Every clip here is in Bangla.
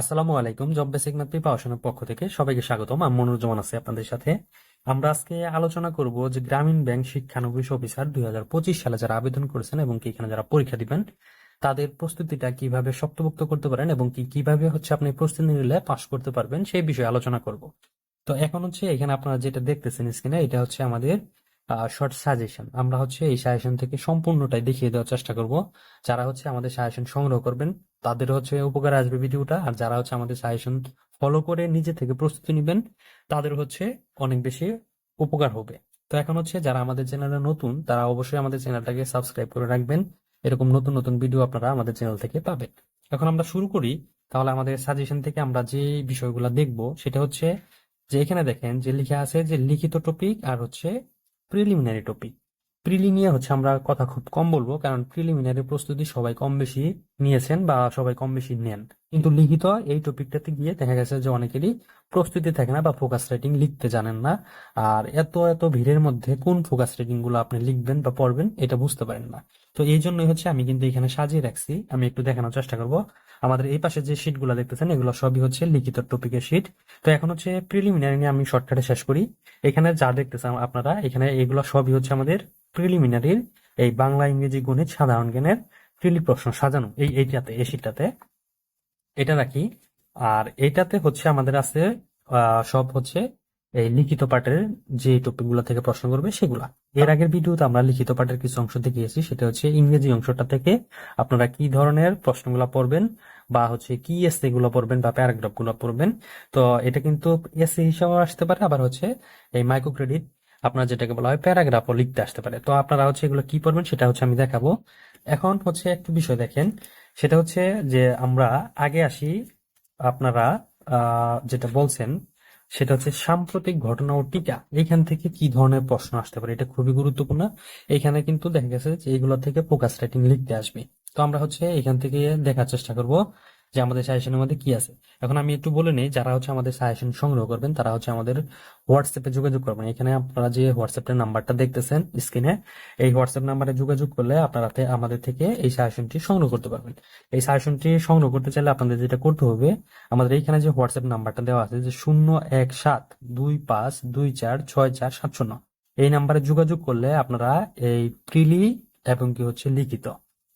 আসসালামু আলাইকুম, জব বেসিক ম্যাথ প্রিপারেশনের পক্ষ থেকে সবাইকে স্বাগতম। আমি মনোরঞ্জন আছি আপনাদের সাথে। আমরা আজকে আলোচনা করব যে গ্রামীণ ব্যাংক শিক্ষানবিশ অফিসার দুই হাজার পঁচিশ সালে যারা আবেদন করেছেন এবং কি এখানে যারা পরীক্ষা দিবেন, তাদের প্রস্তুতিটা কীভাবে শক্তভুক্ত করতে পারেন এবং কি কীভাবে হচ্ছে আপনি প্রস্তুতি নিলে পাশ করতে পারবেন সেই বিষয়ে আলোচনা করব। তো এখন হচ্ছে এখানে আপনারা যেটা দেখতেছেন স্ক্রিনে এটা হচ্ছে আমাদের শর্ট সাজেশন আমরা হচ্ছে এই সাজেশন থেকে সম্পূর্ণটাই দেখিয়ে দেওয়ার চেষ্টা করব। যারা হচ্ছে আমাদের সাজেশন সংগ্রহ করবেন, তাদের হচ্ছে উপকার আসবে ভিডিওটা। আর যারা হচ্ছে আমাদের সাজেশন ফলো করে নিজে থেকে প্রস্তুতি নেবেন, তাদের হচ্ছে অনেক বেশি উপকার হবে। তো এখন হচ্ছে যারা আমাদের চ্যানেলে নতুন, তারা অবশ্যই আমাদের চ্যানেলটাকে সাবস্ক্রাইব করে রাখবেন। এরকম নতুন নতুন ভিডিও আপনারা আমাদের চ্যানেল থেকে পাবেন। এখন আমরা শুরু করি। তাহলে আমাদের সাজেশন থেকে আমরা যে বিষয়গুলো দেখব, সেটা হচ্ছে যে এখানে দেখেন যে লিখা আছে যে লিখিত টপিক আর হচ্ছে প্রিলিমিনারি টপিক প্রিলি নিয়ে হচ্ছে আমরা কথা খুব কম বলব, কারণ প্রিলিমিনারি প্রস্তুতি সবাই কম বেশি নিয়েছেন বা সবাই কম বেশি নেন। কিন্তু লিখিত এই টপিকটাতে গিয়ে দেখা গেছে যে অনেকেরই প্রস্তুতি থাকে না বা ফোকাস রাইটিং লিখতে জানেন না। আর এত এত ভিড়ের মধ্যে কোন ফোকাস রাইটিংগুলো আপনি লিখবেন বা পড়বেন এটা বুঝতে পারেন না। তো এই জন্যই হচ্ছে আমি কিন্তু এখানে সাজিয়ে রাখছি। আমি একটু দেখানোর চেষ্টা করব। আমাদের এই পাশে যে শিটগুলো দেখতেছেন, এগুলো সবই হচ্ছে লিখিত টপিকের শিট তো এখন হচ্ছে প্রিলিমিনারি নিয়ে আমি শর্টকাটে শেষ করি। এখানে যা দেখতেছেন আপনারা, এখানে এগুলো সবই হচ্ছে আমাদের প্রিলিমিনারির এই বাংলা ইংরেজি গণিত সাধারণ জ্ঞানের প্রিলি প্রশ্ন সাজানো। এই, এইটাতে, এই শীটটাতে এটা রাখি আর এটাতে হচ্ছে আমাদের আছে সব হচ্ছে এই লিখিত পাঠের যে টপিকগুলো থেকে প্রশ্ন করবে সেগুলা। এর আগের ভিডিওতে আমরা লিখিত পাঠের কিছু অংশ দেখিয়েছি, সেটা হচ্ছে ইংরেজি অংশটা থেকে আপনারা কি ধরনের প্রশ্নগুলো পড়বেন বা হচ্ছে কি এসে গুলো পড়বেন বা প্যারাগ্রাফগুলো পড়বেন। তো এটা কিন্তু এসে হিসাবে আসতে পারে, আবার হচ্ছে এই মাইক্রো ক্রেডিট আপনার যেটাকে বলা হয় প্যারাগ্রাফও লিখতে আসতে পারে। তো আপনারা হচ্ছে এগুলো কি পড়বেন সেটা হচ্ছে আমি দেখাবো। এখন হচ্ছে একটু বিষয় দেখেন। সেটা হচ্ছে যে আমরা আগে আসি আপনারা যেটা বলছেন, সেটা হচ্ছে সাম্প্রতিক ঘটনা ও টিকা। এখান থেকে কি ধরনের প্রশ্ন আসতে পারে? এটা খুবই গুরুত্বপূর্ণ। এখানে কিন্তু দেখা গেছে যে এইগুলো থেকে ফোকাস রাইটিং লিখতে আসবে। তো আমরা হচ্ছে এখান থেকে দেখার চেষ্টা করব যে আমাদের সাজেশনের মধ্যে কি আছে। এখন আমি একটু বলে নিই, যারা হচ্ছে আমাদের সাজেশন সংগ্রহ করবেন, তারা হচ্ছে আমাদের হোয়াটসঅ্যাপে যোগাযোগ করবেন। এখানে আপনারা যে হোয়াটসঅ্যাপের নাম্বারটা দেখতেছেন স্ক্রিনে এই হোয়াটসঅ্যাপ নাম্বারে যোগাযোগ করলে আপনারা আমাদের থেকে এই সাজেশনটি সংগ্রহ করতে পারবেন। এই সাজেশনটি সংগ্রহ করতে চাইলে আপনাদের যেটা করতে হবে, আমাদের এইখানে যে হোয়াটসঅ্যাপ নাম্বারটা দেওয়া আছে, যে শূন্য এক সাত দুই পাঁচ দুই চার ছয় চার সাত শূন্য, এই নাম্বারে যোগাযোগ করলে আপনারা এই প্রিলি এবং কি হচ্ছে লিখিত।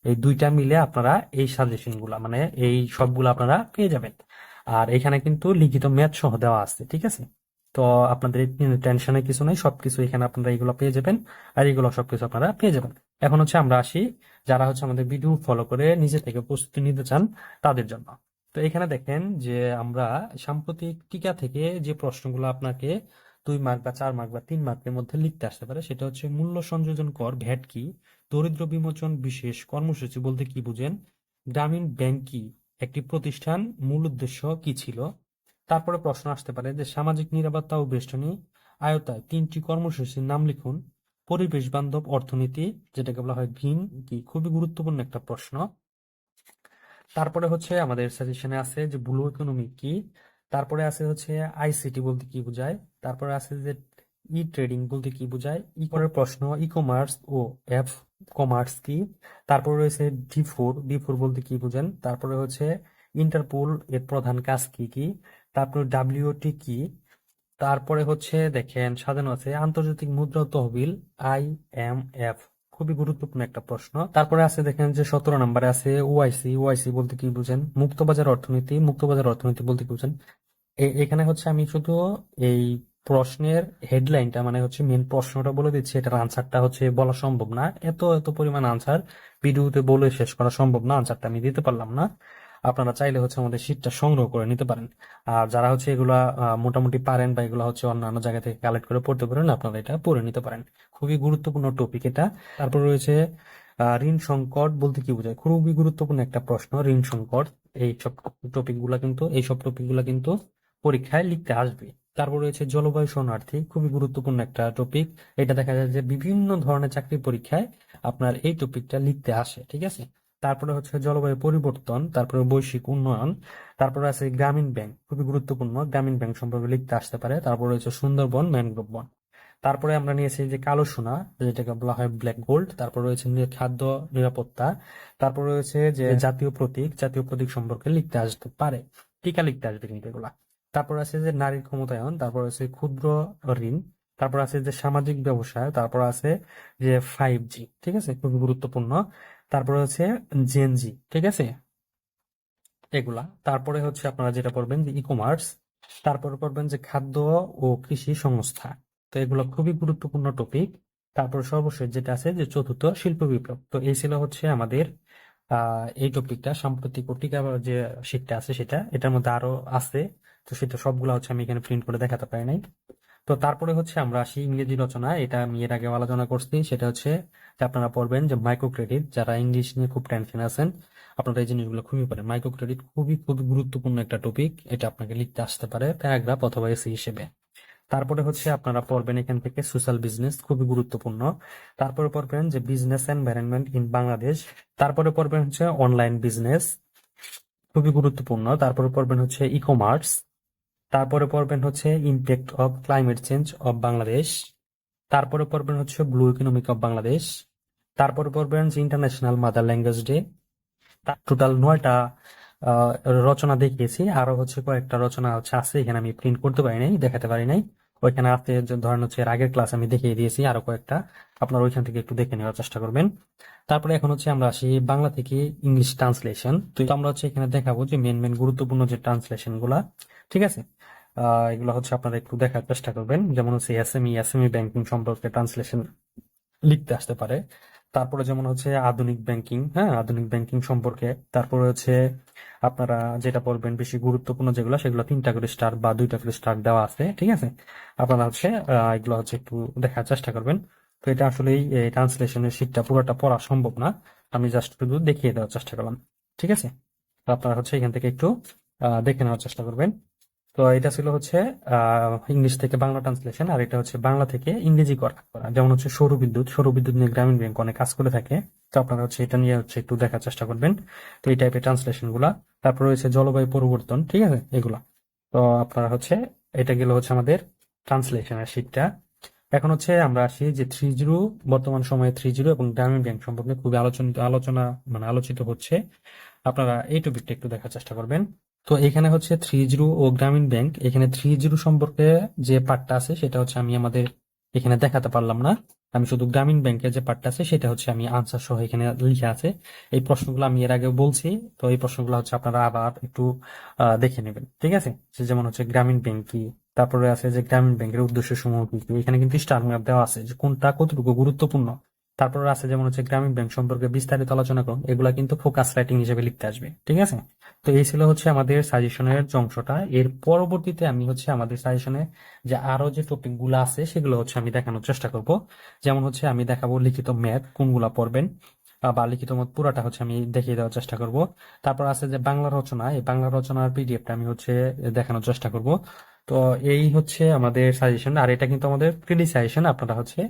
এই দুইটা মিলে আপনারা এই সাজেশনগুলা মানে এই সবগুলো আপনারা পেয়ে যাবেন। আর এখানে কিন্তু লিখিত ম্যাথ সহ দেওয়া আছে, ঠিক আছে? তো আপনাদের টেনশনের কিছু নাই, সবকিছু এখানে আপনারা এগুলো পেয়ে যাবেন, আর এগুলো সবকিছু আপনারা পেয়ে যাবেন। এখন হচ্ছে আমরা আসি যারা হচ্ছে আমাদের ভিডিও ফলো করে নিজে থেকে প্রস্তুতি নিতে চান তাদের জন্য। তো এখানে দেখেন যে আমরা সাম্প্রতিক টিকা থেকে যে প্রশ্নগুলো আপনাকে দুই মার্ক বা চার মার্ক বা তিন মার্কের মধ্যে লিখতে আসতে পারে, সেটা হচ্ছে মূল্য সংযোজন কর, ভ্যাট কি? দরিদ্র বিমোচন বিশেষ কর্মসূচি বলতে কি বুঝেন? গ্রামীণ ব্যাংক কি? একটি প্রতিষ্ঠান মূল উদ্দেশ্য কি ছিল? তারপরে প্রশ্ন আসতে পারে যে সামাজিক নিরাপত্তা ও বেষ্টনী আয়তায় তিনটি কর্মসূচির নাম লিখুন। পরিবেশ বান্ধব অর্থনীতি, যেটাকে বলা হয় গ্রিন, কি খুবই গুরুত্বপূর্ণ একটা প্রশ্ন। তারপরে হচ্ছে আমাদের সাজেশনে আছে যে ব্লু ইকোনমি কি? তারপরে আছে হচ্ছে আইসিটি বলতে কি বোঝায়? তারপরে আছে যে ই ট্রেডিং বলতে কি বোঝায়? ই পরের প্রশ্ন ই কমার্স ও অ্যাপ কমার্স কি? তারপরে রয়েছে ডি ফোর ডি ফোর বলতে কি বুঝেন? তারপরে হচ্ছে ইন্টারপোল, এর প্রধান কাজ কি কি? তারপরে ডাব্লিউটি কি? তারপরে হচ্ছে দেখেন, সাজানো আছে আন্তর্জাতিক মুদ্রা তহবিল, আই এম এফ। খুবই গুরুত্বপূর্ণ একটা প্রশ্ন। তারপরে আছে দেখেন যে সতেরো নম্বরে আছে ওআইসি ওআইসি বলতে কি বুঝেন? মুক্তবাজার অর্থনীতি মুক্তবাজার অর্থনীতি বলতে কি বুঝেন? এখানে হচ্ছে আমি শুধু এই প্রশ্নের হেডলাইনটা মানে হচ্ছে মেন প্রশ্নটা বলে দিচ্ছি, এটার আনসারটা হচ্ছে বলা সম্ভব না। এত এত পরিমাণ আনসার ভিডিওতে বলে শেষ করা সম্ভব না আনসারটা আমি দিতে পারলাম না। আপনারা চাইলে হচ্ছে আমাদের শীটটা সংগ্রহ করে নিতে পারেন। আর যারা হচ্ছে এগুলা মোটামুটি পারেন বা এগুলা হচ্ছে অন্যান্য জায়গা থেকে কালেক্ট করে পড়তে পারেন, আপনারা এটা পড়ে নিতে পারেন। খুবই গুরুত্বপূর্ণ টপিক এটা। তারপর রয়েছে ঋণ সংকট বলতে কি বোঝায়? খুবই গুরুত্বপূর্ণ একটা প্রশ্ন, ঋণ সংকট। এই সব টপিকগুলা কিন্তু এই সব টপিকগুলা কিন্তু পরীক্ষায় লিখতে আসবে। তারপর রয়েছে জলবায়ু শরণার্থী, খুবই গুরুত্বপূর্ণ একটা টপিক এটা দেখা যায় যে বিভিন্ন ধরনের চাকরি পরীক্ষায় আপনার এই টপিকটা লিখতে আসে, ঠিক আছে? তারপরে হচ্ছে জলবায়ু পরিবর্তন, তারপরে বৈশ্বিক উন্নয়ন, তারপরে আছে গ্রামীণ ব্যাংক, খুবই গুরুত্বপূর্ণ, গ্রামীণ ব্যাংক সম্পর্কে লিখতে আসতে পারে। তারপর রয়েছে সুন্দরবন, ম্যানগ্রোভ বন। তারপরে আমরা নিয়েছি যে কালো সোনা, যেটাকে বলা হয় ব্ল্যাক গোল্ড তারপর রয়েছে খাদ্য নিরাপত্তা, তারপর রয়েছে যে জাতীয় প্রতীক জাতীয় প্রতীক সম্পর্কে লিখতে আসতে পারে। টিকা লিখতে আসবে কিন্তু এগুলা? তারপর আছে যে নারীর ক্ষমতায়ন, তারপর আছে ক্ষুদ্র ঋণ, তারপর আছে যে সামাজিক ব্যবসায় তারপর আছে যে ফাইভ জি ঠিক আছে? খুবই গুরুত্বপূর্ণ। তারপরে হচ্ছে জেনজি ঠিক আছে? এগুলা। তারপরে হচ্ছে আপনারা যেটা পড়বেন যে ই কমার্স তারপরে পড়বেন যে খাদ্য ও কৃষি সংস্থা। তো এগুলো খুবই গুরুত্বপূর্ণ টপিক তারপর সর্বশেষ যেটা আছে যে চতুর্থ শিল্প বিপ্লব। তো এই ছিল হচ্ছে আমাদের এই টপিকটা সাম্প্রতিক টিকা যে শীটটা আছে সেটা, এটার মধ্যে আরও আছে। তো সেটা সবগুলো হচ্ছে আমি এখানে প্রিন্ট করে দেখাতে পারি নাই। তো তারপরে হচ্ছে আমরা আসি ইংরেজি রচনা এটা আমি এর আগে আলোচনা করছি। সেটা হচ্ছে আপনারা পড়বেন যে মাইক্রো ক্রেডিট যারা ইংলিশ নিয়ে খুব টেনশন আছেন আপনারা এই জিনিসগুলো খুবই পারেন মাইক্রো ক্রেডিট খুবই খুবই গুরুত্বপূর্ণ একটা টপিক এটা আপনাকে লিখতে আসতে পারে প্যারাগ্রাফ অথবা এসি হিসেবে। তারপরে হচ্ছে আপনারা পড়বেন এখান থেকে সোশ্যাল বিজনেস খুবই গুরুত্বপূর্ণ। তারপরে পড়বেন যে বিজনেস এনভায়রনমেন্ট ইন বাংলাদেশ তারপরে পড়বেন হচ্ছে অনলাইন বিজনেস খুবই গুরুত্বপূর্ণ। তারপরে পড়বেন হচ্ছে ই কমার্স তারপরে পড়বেন হচ্ছে impact of climate change of Bangladesh তারপরে পড়বেন হচ্ছে ব্লু ইকোনমিক অফ বাংলাদেশ তারপরে পড়বেন যে international mother language day total নয়টা রচনা দেখিয়েছি। আরও হচ্ছে কয়েকটা রচনা হচ্ছে আছে, এখানে আমি প্রিন্ট করতে পারি নাই, দেখাতে পারি নাই। ওইখানে আপনি ধরেন হচ্ছে এর আগের ক্লাস আমি দেখিয়ে দিয়েছি আরও কয়েকটা। আপনার ওইখান থেকে একটু দেখে নেওয়ার চেষ্টা করবেন। তারপরে এখন হচ্ছে আমরা আসি বাংলা থেকে ইংলিশ ট্রান্সলেশন তো আমরা হচ্ছে এখানে দেখাবো যে মেন মেন গুরুত্বপূর্ণ যে ট্রান্সলেশনগুলা ঠিক আছে? আহ এগুলো হচ্ছে আপনারা একটু দেখার চেষ্টা করবেন। যেমন হচ্ছে S M E S M E banking সম্পর্কে ট্রান্সলেশন লিখতে আসতে পারে। তারপরে যেমন হচ্ছে আধুনিক ব্যাংকিং হ্যাঁ আধুনিক ব্যাংকিং সম্পর্কে। তারপরে হচ্ছে আপনারা যেটা পড়বেন বেশি গুরুত্বপূর্ণ যেগুলো, সেগুলো তিনটা করে স্টার বা দুইটা করে স্টার দেওয়া আছে, ঠিক আছে? আপনারা হচ্ছে এগুলো হচ্ছে একটু দেখার চেষ্টা করবেন। তো এটা আসলে এই ট্রান্সলেশনের শীটটা পুরোটা পড়া সম্ভব না। আমি জাস্ট শুধু দেখিয়ে দেওয়ার চেষ্টা করলাম, ঠিক আছে? আপনারা হচ্ছে এখান থেকে একটু দেখে নেওয়ার চেষ্টা করবেন। তো এটা ছিল হচ্ছে ইংলিশ থেকে বাংলা ট্রান্সলেশন আর এটা হচ্ছে বাংলা থেকে ইংরেজি করা। যেমন হচ্ছে সৌরবিদ্যুৎ সৌরবিদ্যুৎ নিয়ে গ্রামীণ ব্যাংক অনেক কাজ করে থাকে। তো আপনারা হচ্ছে এটা নিয়ে হচ্ছে একটু দেখার চেষ্টা করবেন। তো এই টাইপের ট্রান্সলেশনগুলা। তারপর রয়েছে জলবায়ু পরিবর্তন, ঠিক আছে? এগুলা। তো আপনারা হচ্ছে, এটা গেল হচ্ছে আমাদের ট্রান্সলেশনের শীটটা এখন হচ্ছে আমরা আসি যে থ্রি জিরো, বর্তমান সময়ে থ্রি জিরো এবং গ্রামীণ ব্যাংক সম্পর্কে খুবই আলোচনিত আলোচনা মানে আলোচিত হচ্ছে। আপনারা এই টপিকটা একটু দেখার চেষ্টা করবেন। তো এখানে হচ্ছে থ্রি জিরো ও গ্রামীণ ব্যাংক। এখানে থ্রি জিরো সম্পর্কে যে পার্টটা আছে, সেটা হচ্ছে আমি আমাদের এখানে দেখাতে পারলাম না। আমি শুধু গ্রামীণ ব্যাংকের যে পার্টটা আছে, সেটা হচ্ছে আমি আনসার সহ এখানে লিখে আছে। এই প্রশ্নগুলো আমি এর আগে বলছি, তো এই প্রশ্নগুলো হচ্ছে আপনারা আবার একটু দেখে নেবেন, ঠিক আছে? যেমন হচ্ছে গ্রামীণ ব্যাংক কি, তারপরে আছে যে গ্রামীণ ব্যাংকের উদ্দেশ্য সমূহ কি, এখানে কিন্তু স্টার মার্ক দেওয়া আছে যে কোনটা কতটুকু গুরুত্বপূর্ণ। তারপরে আছে যেমন হচ্ছে গ্রামীণ ব্যাংক সম্পর্কে বিস্তারিত আলোচনা করুন এগুলা কিন্তু ফোকাস রাইটিং হিসেবে লিখতে আসবে, ঠিক আছে? তো এই ছিল হচ্ছে আমাদের সাজেশনের অংশটা। এর পরবর্তীতে আমি হচ্ছে আমাদের সাজেশনে যে আরও যে টপিকগুলো আছে, সেগুলো হচ্ছে আমি দেখানোর চেষ্টা করব। যেমন হচ্ছে আমি দেখাবো লিখিত ম্যাথ কোনগুলা পড়বেন বা লিখিত মত পুরাটা হচ্ছে আমি দেখিয়ে দেওয়ার চেষ্টা করব। তারপর আছে যে বাংলা রচনা, এই বাংলা রচনার পিডিএফটা আমি হচ্ছে দেখানোর চেষ্টা করব। তো এই হচ্ছে আমাদের সাজেশন আর এটা কিন্তু আমাদের প্রিলি সাজেশন আপনারা হচ্ছে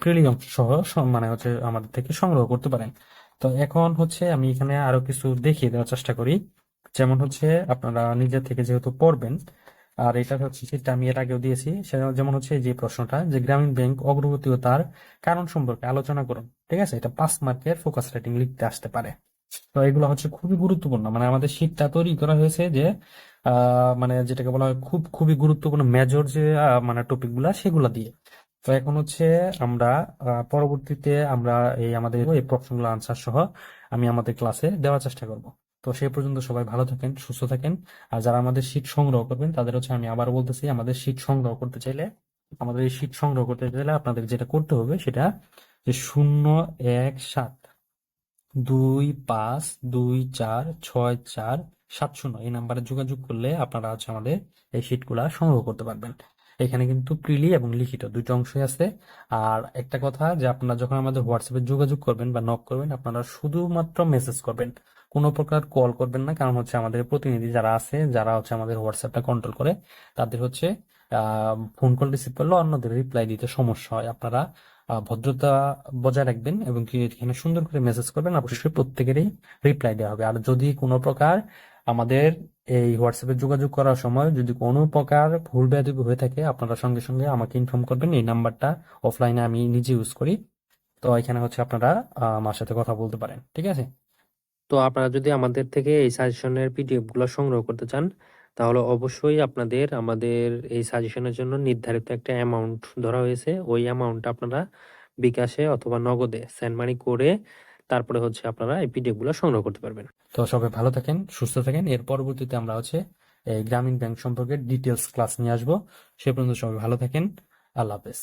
প্রিলি অংশ সহ মানে হচ্ছে আমাদের থেকে সংগ্রহ করতে পারেন। তো এখন হচ্ছে আমি এখানে আরও কিছু দেখিয়ে দেওয়ার চেষ্টা করি। যেমন হচ্ছে আপনারা নিজের থেকে যেহেতু পড়বেন, আর এটা হচ্ছে সেটা আমি এর আগেও দিয়েছি সেটা যেমন হচ্ছে যে প্রশ্নটা যে গ্রামীণ ব্যাংক অগ্রগতি ও তার কারণ সম্পর্কে আলোচনা করুন, ঠিক আছে? এটা পাঁচ মার্কের ফোকাস রাইটিং লিখতে আসতে পারে। তো এগুলো হচ্ছে খুবই গুরুত্বপূর্ণ মানে আমাদের শীটটা তৈরি করা হয়েছে যে মানে যেটাকে বলা হয় খুব, খুবই গুরুত্বপূর্ণ মেজর যে মানে টপিকগুলা সেগুলা দিয়ে। তো এখন হচ্ছে আমরা পরবর্তীতে আমরা এই আমাদের এই প্রশ্নগুলো আনসার সহ আমি আমাদের ক্লাসে দেওয়ার চেষ্টা করব। তো সেই পর্যন্ত সবাই ভালো থাকেন, সুস্থ থাকেন। আর যারা আমাদের শীট সংগ্রহ করবেন, তাদের হচ্ছে আমি আবার বলতেছি, আমাদের শীট সংগ্রহ করতে চাইলে, আমাদের এই শীট সংগ্রহ করতে চাইলে আপনাদের যেটা করতে হবে সেটা যে শূন্য, এক, সাত, দুই, পাঁচ, দুই, চার, ছয়, চার, সাত, শূন্য এই নাম্বারে যোগাযোগ করলে আপনারা হচ্ছে আমাদের এই শীটগুলা সংগ্রহ করতে পারবেন। এখানে কিন্তু প্রিলি এবং লিখিত দুটো অংশই আছে। আর একটা কথা যে আপনারা যখন আমাদের হোয়াটসঅ্যাপে যোগাযোগ করবেন বা নক করবেন, আপনারা শুধুমাত্র মেসেজ করবেন। কোনো প্রকার কল করবেন না, কারণ হচ্ছে আমাদের প্রতিনিধি যারা আছে, যারা হচ্ছে আমাদের হোয়াটসঅ্যাপটা কন্ট্রোল করে, তাদের হচ্ছে ফোন কল রিসিভ করলে অন্যদের রিপ্লাই দিতে সমস্যা হয়। আপনারা ভদ্রতা বজায় রাখবেন এবং কি এখানে সুন্দর করে মেসেজ করবেন, অবশ্যই প্রত্যেকেরই রিপ্লাই দেওয়া হবে। আর যদি কোনো প্রকার আমাদের এই হোয়াটসঅ্যাপে যোগাযোগ করার সময় যদি কোনো প্রকার ভুল ব্যাধি হয়ে থাকে, আপনারা সঙ্গে সঙ্গে আমাকে ইনফর্ম করবেন। এই নাম্বারটা অফলাইনে আমি নিজে ইউজ করি। তো এখানে হচ্ছে আপনারা আমার সাথে কথা বলতে পারেন, ঠিক আছে? তো আপনারা যদি আমাদের থেকে এই সাজেশনের পিডিএফগুলো সংগ্রহ করতে চান, তাহলে অবশ্যই আপনাদের, আমাদের এই সাজেশনের জন্য নির্ধারিত একটা অ্যামাউন্ট ধরা হয়েছে। ওই অ্যামাউন্টটা আপনারা বিকাশে অথবা নগদে সেন্ড মানি করে তারপরে হচ্ছে আপনারা এই পিডিএফগুলো সংগ্রহ করতে পারবেন। তো সবাই ভালো থাকেন, সুস্থ থাকেন। এর পরবর্তীতে আমরা হচ্ছে গ্রামীণ ব্যাংক সম্পর্কে ডিটেলস ক্লাস নিয়ে আসব। সে পর্যন্ত সবাই ভালো থাকেন। আল্লাহ হাফেজ।